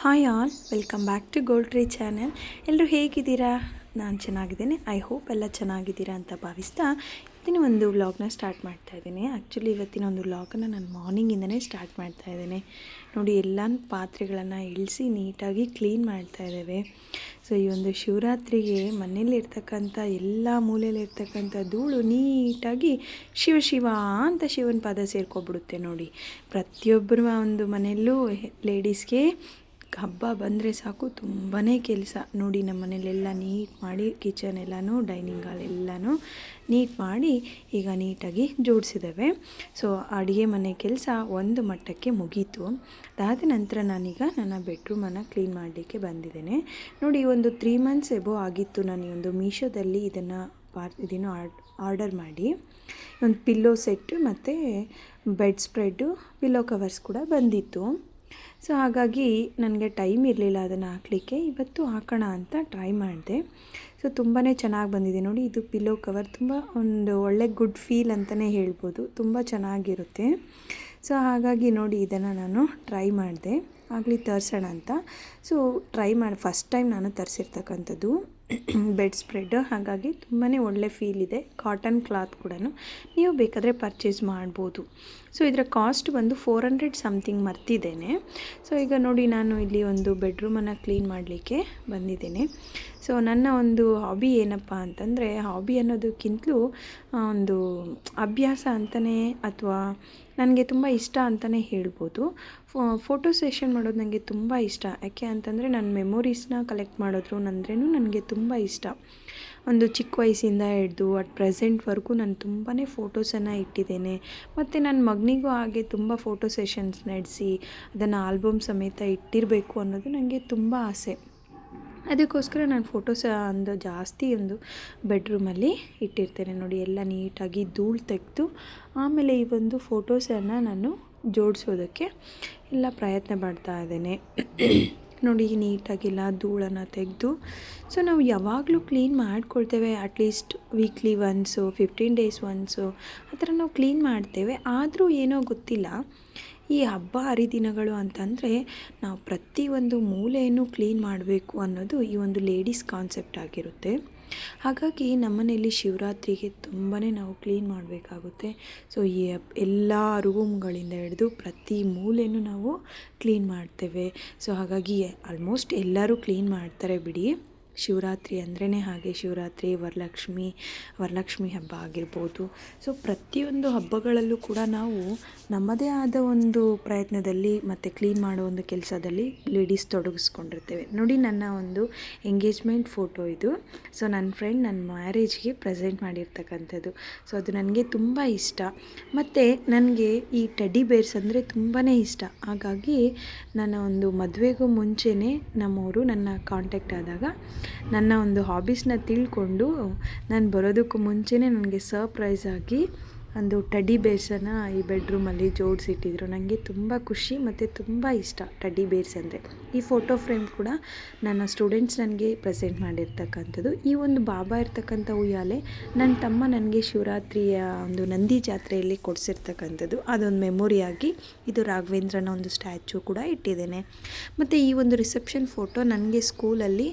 Hi all welcome back to gold tree channel ಎಲ್ಲರೂ ಹೇಗಿದ್ದೀರಾ? ನಾನು ಚೆನ್ನಾಗಿದ್ದೇನೆ. ಐ ಹೋಪ್ ಎಲ್ಲ ಚೆನ್ನಾಗಿದ್ದೀರಾ ಅಂತ ಭಾವಿಸ್ತಾ ಇವತ್ತಿನ ಒಂದು ವ್ಲಾಗ್ನ ಸ್ಟಾರ್ಟ್ ಮಾಡ್ತಾ ಇದ್ದೀನಿ. ಆ್ಯಕ್ಚುಲಿ ಇವತ್ತಿನ ಒಂದು ವ್ಲಾಗನ್ನು ನಾನು ಮಾರ್ನಿಂಗಿಂದನೇ ಸ್ಟಾರ್ಟ್ ಮಾಡ್ತಾ ಇದ್ದೀನಿ. ನೋಡಿ ಎಲ್ಲ ಪಾತ್ರೆಗಳನ್ನು ಇಳಿಸಿ ನೀಟಾಗಿ ಕ್ಲೀನ್ ಮಾಡ್ತಾ ಇದ್ದೇವೆ. ಸೊ ಈ ಒಂದು ಶಿವರಾತ್ರಿಗೆ ಮನೇಲಿರ್ತಕ್ಕಂಥ ಎಲ್ಲ ಮೂಲೆಯಲ್ಲಿರ್ತಕ್ಕಂಥ ಧೂಳು ನೀಟಾಗಿ ಶಿವ ಶಿವ ಅಂತ ಶಿವನ ಪಾದ ಸೇರ್ಕೊಬಿಡುತ್ತೆ ನೋಡಿ. ಪ್ರತಿಯೊಬ್ಬರ ಒಂದು ಮನೆಯಲ್ಲೂ ಲೇಡೀಸ್ಗೆ ಹಬ್ಬ ಬಂದರೆ ಸಾಕು ತುಂಬಾ ಕೆಲಸ. ನೋಡಿ ನಮ್ಮ ಮನೇಲೆಲ್ಲ ನೀಟ್ ಮಾಡಿ, ಕಿಚನ್ ಎಲ್ಲನೂ, ಡೈನಿಂಗ್ ಹಾಲ್ ಎಲ್ಲನೂ ನೀಟ್ ಮಾಡಿ ಈಗ ನೀಟಾಗಿ ಜೋಡಿಸಿದ್ದೇವೆ. ಸೊ, ಅಡುಗೆ ಮನೆ ಕೆಲಸ ಒಂದು ಮಟ್ಟಕ್ಕೆ ಮುಗೀತು. ಅದಾದ ನಂತರ ನಾನೀಗ ನನ್ನ ಬೆಡ್ರೂಮನ್ನು ಕ್ಲೀನ್ ಮಾಡಲಿಕ್ಕೆ ಬಂದಿದ್ದೇನೆ. ನೋಡಿ, ಒಂದು ತ್ರೀ ಮಂತ್ಸ್ ಎಬೋ ಆಗಿತ್ತು ನಾನು ಒಂದು ಮೀಶೋದಲ್ಲಿ ಇದನ್ನು ಪಾರ್, ಇದನ್ನು ಆರ್ಡರ್ ಮಾಡಿ. ಒಂದು ಪಿಲ್ಲೋ ಸೆಟ್ಟು ಮತ್ತು ಬೆಡ್ ಸ್ಪ್ರೆಡ್ಡು ಪಿಲ್ಲೋ ಕವರ್ಸ್ ಕೂಡ ಬಂದಿತ್ತು. ಸೊ ಹಾಗಾಗಿ ನನಗೆ ಟೈಮ್ ಇರಲಿಲ್ಲ ಅದನ್ನು ಹಾಕಲಿಕ್ಕೆ, ಇವತ್ತು ಹಾಕೋಣ ಅಂತ ಟ್ರೈ ಮಾಡಿದೆ. ಸೊ ತುಂಬಾ ಚೆನ್ನಾಗಿ ಬಂದಿದೆ. ನೋಡಿ, ಇದು ಪಿಲ್ಲೋ ಕವರ್. ತುಂಬ ಒಂದು ಒಳ್ಳೆ ಗುಡ್ ಫೀಲ್ ಅಂತಲೇ ಹೇಳ್ಬೋದು. ತುಂಬ ಚೆನ್ನಾಗಿರುತ್ತೆ. ಸೊ ಹಾಗಾಗಿ ನೋಡಿ, ಇದನ್ನು ನಾನು ಟ್ರೈ ಮಾಡಿದೆ. ಆಗಲಿ ತರಿಸೋಣ ಅಂತ. ಸೊ ಟ್ರೈ ಮಾಡಿ, ಫಸ್ಟ್ ಟೈಮ್ ನಾನು ತರಿಸಿರ್ತಕ್ಕಂಥದ್ದು. ಬೆಡ್ ಸ್ಪ್ರೆಡ್, ಹಾಗಾಗಿ ತುಂಬಾ ಒಳ್ಳೆ ಫೀಲ್ ಇದೆ. ಕಾಟನ್ ಕ್ಲಾತ್ ಕೂಡ ನೀವು ಬೇಕಾದರೆ ಪರ್ಚೇಸ್ ಮಾಡ್ಬೋದು. ಸೊ ಇದರ ಕಾಸ್ಟ್ ಬಂದು ಫೋರ್ ಹಂಡ್ರೆಡ್ ಸಮಥಿಂಗ್ ಮರ್ತಿದ್ದೇನೆ. ಸೊ ಈಗ ನೋಡಿ ನಾನು ಇಲ್ಲಿ ಒಂದು ಬೆಡ್ರೂಮನ್ನು ಕ್ಲೀನ್ ಮಾಡಲಿಕ್ಕೆ ಬಂದಿದ್ದೇನೆ. ಸೊ ನನ್ನ ಒಂದು ಹಾಬಿ ಏನಪ್ಪ ಅಂತಂದರೆ ಹಾಬಿ ಅನ್ನೋದಕ್ಕಿಂತಲೂ ಒಂದು ಅಭ್ಯಾಸ ಅಂತಲೇ ಅಥವಾ ನನಗೆ ತುಂಬ ಇಷ್ಟ ಅಂತಲೇ ಹೇಳ್ಬೋದು. ಫೋಟೋ ಸೆಷನ್ ಮಾಡೋದು ನನಗೆ ತುಂಬ ಇಷ್ಟ. ಯಾಕೆ ಅಂತಂದರೆ ನನ್ನ ಮೆಮೊರೀಸ್ನ ಕಲೆಕ್ಟ್ ಮಾಡಿದ್ರು ಅಂದ್ರೂ ನನಗೆ ತುಂಬ ಇಷ್ಟ. ಒಂದು ಚಿಕ್ಕ ವಯಸ್ಸಿಂದ ಹಿಡಿದು ಅಟ್ ಪ್ರೆಸೆಂಟ್ವರೆಗೂ ನಾನು ತುಂಬಾ ಫೋಟೋಸನ್ನು ಇಟ್ಟಿದ್ದೇನೆ. ಮತ್ತು ನನ್ನ ಮಗನಿಗೂ ಹಾಗೆ ತುಂಬ ಫೋಟೋ ಸೆಷನ್ಸ್ ನಡೆಸಿ, ಅದನ್ನು ಆಲ್ಬಮ್ ಸಮೇತ ಇಟ್ಟಿರಬೇಕು ಅನ್ನೋದು ನನಗೆ ತುಂಬ ಆಸೆ. ಅದಕ್ಕೋಸ್ಕರ ನಾನು ಫೋಟೋಸ್ ಒಂದು ಜಾಸ್ತಿ ಒಂದು ಬೆಡ್ರೂಮಲ್ಲಿ ಇಟ್ಟಿರ್ತೇನೆ. ನೋಡಿ, ಎಲ್ಲ ನೀಟಾಗಿ ಧೂಳು ತೆಗೆದು, ಆಮೇಲೆ ಈ ಒಂದು ಫೋಟೋಸನ್ನು ನಾನು ಜೋಡಿಸೋದಕ್ಕೆ ಎಲ್ಲ ಪ್ರಯತ್ನ ಮಾಡ್ತಾ ಇದ್ದೇನೆ. ನೋಡಿ ನೀಟಾಗಿಲ್ಲ ಧೂಳನ್ನು ತೆಗೆದು ಸೊ ನಾವು ಯಾವಾಗಲೂ clean ಮಾಡ್ಕೊಳ್ತೇವೆ at least weekly once fifteen days once ಆ ಥರ ನಾವು ಕ್ಲೀನ್ ಮಾಡ್ತೇವೆ. ಆದರೂ ಏನೋ ಗೊತ್ತಿಲ್ಲ, ಈ ಹಬ್ಬ ಹರಿದಿನಗಳು ಅಂತಂದರೆ ನಾವು ಪ್ರತಿಯೊಂದು ಮೂಲೆಯನ್ನು ಕ್ಲೀನ್ ಮಾಡಬೇಕು ಅನ್ನೋದು ಈ ಒಂದು ಲೇಡೀಸ್ ಕಾನ್ಸೆಪ್ಟ್ ಆಗಿರುತ್ತೆ. ಹಾಗಾಗಿ ನಮ್ಮನೆಯಲ್ಲಿ ಶಿವರಾತ್ರಿಗೆ ತುಂಬಾ ನಾವು ಕ್ಲೀನ್ ಮಾಡಬೇಕಾಗುತ್ತೆ. ಸೊ ಈ ಎಲ್ಲ ರೂಮ್ಗಳಿಂದ ಹಿಡಿದು ಪ್ರತಿ ಮೂಲೆಯೂ ನಾವು ಕ್ಲೀನ್ ಮಾಡ್ತೇವೆ. ಸೊ ಹಾಗಾಗಿ ಆಲ್ಮೋಸ್ಟ್ ಎಲ್ಲರೂ ಕ್ಲೀನ್ ಮಾಡ್ತಾರೆ ಬಿಡಿ. ಶಿವರಾತ್ರಿ ಅಂದ್ರೇ ಹಾಗೆ ಶಿವರಾತ್ರಿ, ವರಲಕ್ಷ್ಮಿ ವರಲಕ್ಷ್ಮಿ ಹಬ್ಬ ಆಗಿರ್ಬೋದು. ಸೊ ಪ್ರತಿಯೊಂದು ಹಬ್ಬಗಳಲ್ಲೂ ಕೂಡ ನಾವು ನಮ್ಮದೇ ಆದ ಒಂದು ಪ್ರಯತ್ನದಲ್ಲಿ ಮತ್ತು ಕ್ಲೀನ್ ಮಾಡೋ ಒಂದು ಕೆಲಸದಲ್ಲಿ ಲೇಡೀಸ್ ತೊಡಗಿಸ್ಕೊಂಡಿರ್ತೇವೆ. ನೋಡಿ ನನ್ನ ಒಂದು ಎಂಗೇಜ್ಮೆಂಟ್ ಫೋಟೋ ಇದು. ಸೊ ನನ್ನ ಫ್ರೆಂಡ್ ನನ್ನ ಮ್ಯಾರೇಜ್ಗೆ ಪ್ರೆಸೆಂಟ್ ಮಾಡಿರ್ತಕ್ಕಂಥದ್ದು. ಸೊ ಅದು ನನಗೆ ತುಂಬ ಇಷ್ಟ. ಮತ್ತು ನನಗೆ ಈ ಟೆಡಿ ಬೇರ್ಸ್ ಅಂದರೆ ತುಂಬಾ ಇಷ್ಟ. ಹಾಗಾಗಿ ನನ್ನ ಒಂದು ಮದುವೆಗೂ ಮುಂಚೆನೇ ನಮ್ಮವರು ನನ್ನ ಕಾಂಟ್ಯಾಕ್ಟ್ ಆದಾಗ ನನ್ನ ಒಂದು ಹಾಬೀಸ್ನ ತಿಳ್ಕೊಂಡು ನಾನು ಬರೋದಕ್ಕೂ ಮುಂಚೆನೇ ನನಗೆ ಸರ್ಪ್ರೈಸ್ ಆಗಿ ಒಂದು ಟಡಿ ಬೇರ್ಸನ್ನು ಈ ಬೆಡ್ರೂಮಲ್ಲಿ ಜೋಡಿಸಿಟ್ಟಿದ್ರು. ನನಗೆ ತುಂಬ ಖುಷಿ ಮತ್ತು ತುಂಬ ಇಷ್ಟ ಟಡಿ ಬೇರ್ಸ್ ಅಂದರೆ. ಈ ಫೋಟೋ ಫ್ರೇಮ್ ಕೂಡ ನನ್ನ ಸ್ಟೂಡೆಂಟ್ಸ್ ನನಗೆ ಪ್ರೆಸೆಂಟ್ ಮಾಡಿರ್ತಕ್ಕಂಥದ್ದು. ಈ ಒಂದು ಬಾಬಾ ಇರ್ತಕ್ಕಂಥ ಉಯ್ಯಾಲೆ ನನ್ನ ತಮ್ಮ ನನಗೆ ಶಿವರಾತ್ರಿಯ ಒಂದು ನಂದಿ ಜಾತ್ರೆಯಲ್ಲಿ ಕೊಡಿಸಿರ್ತಕ್ಕಂಥದ್ದು. ಅದೊಂದು ಮೆಮೊರಿಯಾಗಿ ಇದು ರಾಘವೇಂದ್ರನ ಒಂದು ಸ್ಟ್ಯಾಚು ಕೂಡ ಇಟ್ಟಿದ್ದೇನೆ. ಮತ್ತು ಈ ಒಂದು ರಿಸೆಪ್ಷನ್ ಫೋಟೋ ನನಗೆ ಸ್ಕೂಲಲ್ಲಿ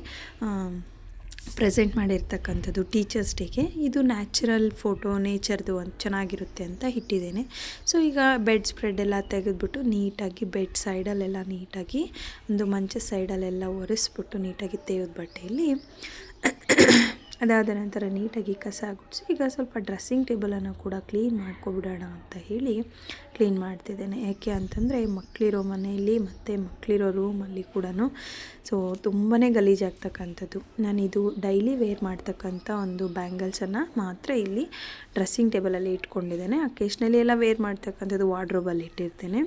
ಪ್ರೆಸೆಂಟ್ ಮಾಡಿರ್ತಕ್ಕಂಥದ್ದು ಟೀಚರ್ಸ್ ಡೇಗೆ ಇದು ನ್ಯಾಚುರಲ್ ಫೋಟೋ ನೇಚರ್ದು ಒಂದು ಚೆನ್ನಾಗಿರುತ್ತೆ ಅಂತ ಇಟ್ಟಿದ್ದೇನೆ. ಸೊ ಈಗ ಬೆಡ್ ಸ್ಪ್ರೆಡ್ ಎಲ್ಲ ತೆಗೆದ್ಬಿಟ್ಟು ನೀಟಾಗಿ ಬೆಡ್ ಸೈಡಲ್ಲೆಲ್ಲ ನೀಟಾಗಿ, ಒಂದು ಮಂಚ ಸೈಡಲ್ಲೆಲ್ಲ ಒರೆಸ್ಬಿಟ್ಟು ನೀಟಾಗಿ ತೆಗೆದ ಬಟ್ಟೆಯಲ್ಲಿ ಅದಾದ ನಂತರ ನೀಟಾಗಿ ಕಸ ಗುಡಿಸಿ, ಈಗ ಸ್ವಲ್ಪ ಡ್ರೆಸ್ಸಿಂಗ್ ಟೇಬಲನ್ನು ಕೂಡ ಕ್ಲೀನ್ ಮಾಡ್ಕೊಬಿಡೋಣ ಅಂತ ಹೇಳಿ ಕ್ಲೀನ್ ಮಾಡ್ತಿದ್ದೇನೆ. ಯಾಕೆ ಅಂತಂದರೆ ಮಕ್ಕಳಿರೋ ಮನೆಯಲ್ಲಿ ಮತ್ತು ಮಕ್ಕಳಿರೋ ರೂಮಲ್ಲಿ ಕೂಡ ಸೊ ತುಂಬಾ ಗಲೀಜಾಗ್ತಕ್ಕಂಥದ್ದು ನಾನಿದು ಡೈಲಿ ವೇರ್ ಮಾಡ್ತಕ್ಕಂಥ ಒಂದು ಬ್ಯಾಂಗಲ್ಸನ್ನು ಮಾತ್ರ ಇಲ್ಲಿ ಡ್ರೆಸ್ಸಿಂಗ್ ಟೇಬಲಲ್ಲಿ ಇಟ್ಕೊಂಡಿದ್ದೇನೆ. ಅಕೇಶ್ನಲಿ ಎಲ್ಲ ವೇರ್ ಮಾಡ್ತಕ್ಕಂಥದ್ದು ವಾರ್ಡ್ರೋಬಲ್ಲಿ ಇಟ್ಟಿರ್ತೇನೆ.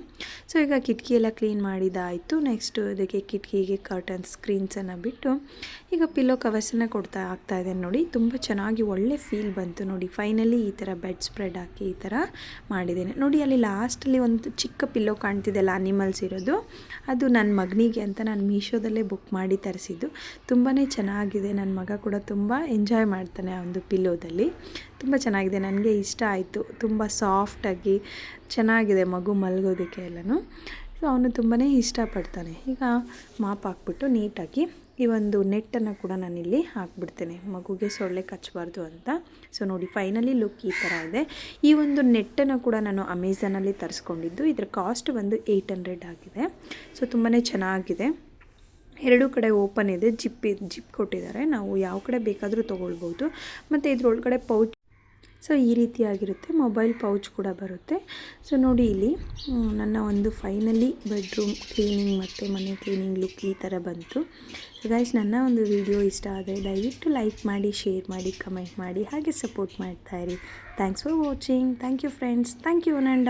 ಸೊ ಈಗ ಕಿಟಕಿ ಎಲ್ಲ ಕ್ಲೀನ್ ಮಾಡಿದಾಯಿತು. ನೆಕ್ಸ್ಟು ಇದಕ್ಕೆ ಕಿಟಕಿಗೆ ಕರ್ಟನ್ ಸ್ಕ್ರೀನ್ಸನ್ನು ಬಿಟ್ಟು ಈಗ ಪಿಲ್ಲೋ ಕವರ್ಸನ್ನು ಕೊಡ್ತಾ ಆಗ್ತಾ ನೋಡಿ, ತುಂಬ ಚೆನ್ನಾಗಿ ಒಳ್ಳೆ ಫೀಲ್ ಬಂತು ನೋಡಿ. ಫೈನಲಿ ಈ ಥರ ಬೆಡ್ ಸ್ಪ್ರೆಡ್ ಹಾಕಿ ಈ ಥರ ಮಾಡಿದ್ದೇನೆ. ನೋಡಿ, ಅಲ್ಲಿ ಲಾಸ್ಟಲ್ಲಿ ಒಂದು ಚಿಕ್ಕ ಪಿಲ್ಲೋ ಕಾಣ್ತಿದೆಯಲ್ಲ ಅನಿಮಲ್ಸ್ ಇರೋದು? ಅದು ನನ್ನ ಮಗನಿಗೆ ಅಂತ ನಾನು ಮೀಶೋದಲ್ಲೇ ಬುಕ್ ಮಾಡಿ ತರಿಸಿದ್ದು. ತುಂಬಾ ಚೆನ್ನಾಗಿದೆ. ನನ್ನ ಮಗ ಕೂಡ ತುಂಬ ಎಂಜಾಯ್ ಮಾಡ್ತಾನೆ ಆ ಒಂದು ಪಿಲ್ಲೋದಲ್ಲಿ ತುಂಬ ಚೆನ್ನಾಗಿದೆ. ನನಗೆ ಇಷ್ಟ ಆಯಿತು. ತುಂಬ ಸಾಫ್ಟಾಗಿ ಚೆನ್ನಾಗಿದೆ ಮಗು ಮಲಗೋದಕ್ಕೆ ಎಲ್ಲನೂ. ಸೊ ಅವನು ತುಂಬಾ ಇಷ್ಟಪಡ್ತಾನೆ. ಈಗ ಮಾಪ್ ಹಾಕ್ಬಿಟ್ಟು ನೀಟಾಗಿ ಈ ಒಂದು ನೆಟ್ಟನ್ನು ಕೂಡ ನಾನಿಲ್ಲಿ ಹಾಕ್ಬಿಡ್ತೇನೆ. ಮಗುಗೆ ಸೊಳ್ಳೆ ಕಚ್ಚಬಾರ್ದು ಅಂತ. ಸೊ ನೋಡಿ ಫೈನಲಿ ಲುಕ್ ಈ ಥರ ಇದೆ. ಈ ಒಂದು ನೆಟ್ಟನ್ನು ಕೂಡ ನಾನು ಅಮೆಝಾನಲ್ಲಿ ತರಿಸ್ಕೊಂಡಿದ್ದು. ಇದರ ಕಾಸ್ಟ್ ಬಂದು ಏಯ್ಟ್ ಹಂಡ್ರೆಡ್ ಆಗಿದೆ. ಸೊ ತುಂಬಾ ಚೆನ್ನಾಗಿದೆ. ಎರಡೂ ಕಡೆ ಓಪನ್ ಇದೆ. ಜಿಪ್ ಜಿಪ್ ಕೊಟ್ಟಿದ್ದಾರೆ. ನಾವು ಯಾವ ಕಡೆ ಬೇಕಾದರೂ ತೊಗೊಳ್ಬೋದು. ಮತ್ತು ಇದರೊಳಗಡೆ ಪೌಚ್ ಸೊ, ಈ ರೀತಿಯಾಗಿರುತ್ತೆ. ಮೊಬೈಲ್ ಪೌಚ್ ಕೂಡ ಬರುತ್ತೆ. ಸೊ ನೋಡಿ ಇಲ್ಲಿ ನನ್ನ ಒಂದು ಫೈನಲಿ ಬೆಡ್ರೂಮ್ ಕ್ಲೀನಿಂಗ್ ಮತ್ತು ಮನೆ ಕ್ಲೀನಿಂಗ್ ಲುಕ್ ಈ ಥರ ಬಂತು. ಗೈಸ್ ನನ್ನ ಒಂದು ವಿಡಿಯೋ ಇಷ್ಟ ಆದರೆ ದಯವಿಟ್ಟು ಲೈಕ್ ಮಾಡಿ ಶೇರ್ ಮಾಡಿ ಕಮೆಂಟ್ ಮಾಡಿ, ಹಾಗೆ support ಮಾಡ್ತಾಯಿರಿ thanks for watching thank you friends thank you ನಂಡ